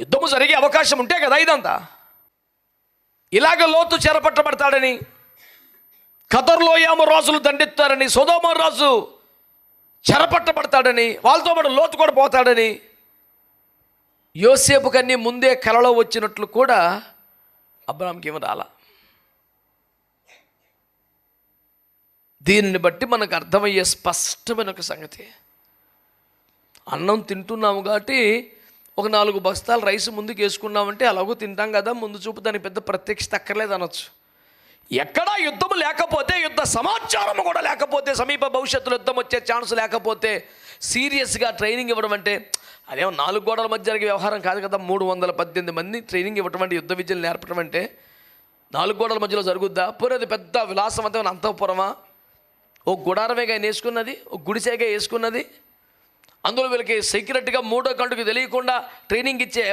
యుద్ధము జరిగే అవకాశం ఉంటే కదా ఇదంతా. ఇలాగ లోతు చెరపట్టబడతాడని ఖతర్లో యామ రాజులు దండెత్తారని సొదోమ రాజు చెరపట్టబడతాడని వాళ్ళతో పాటు లోతు కూడా పోతాడని యోసేపు కన్నీ ముందే కలలో వచ్చినట్లు కూడా అబ్రామ్కి ఏమి రాలా. దీనిని బట్టి మనకు అర్థమయ్యే స్పష్టమైన ఒక సంగతి. అన్నం తింటున్నాము కాబట్టి ఒక నాలుగు బస్తాలు రైస్ ముందుకు వేసుకున్నామంటే అలాగూ తింటాం కదా ముందు చూపు దానికి పెద్ద ప్రత్యక్షత అక్కర్లేదు అనొచ్చు. ఎక్కడా యుద్ధం లేకపోతే యుద్ధ సమాచారం కూడా లేకపోతే సమీప భవిష్యత్తులో యుద్ధం వచ్చే ఛాన్స్ లేకపోతే సీరియస్గా ట్రైనింగ్ ఇవ్వడం అంటే అదేమో నాలుగు గోడల మధ్య జరిగే వ్యవహారం కాదు కదా మూడు వందల పద్దెనిమిది మంది ట్రైనింగ్ ఇవ్వటం అంటే యుద్ధ విద్యలు నేర్పడం అంటే నాలుగు గోడల మధ్యలో జరుగుద్దా? పోనీ అది పెద్ద విలాసవంతమైన అంతఃపురమా? ఓ గుడారమేగా ఆయన వేసుకున్నది ఓ గుడిసేగా వేసుకున్నది అందులో వీళ్ళకి సీక్రెట్గా మూడో కంటుకు తెలియకుండా ట్రైనింగ్ ఇచ్చే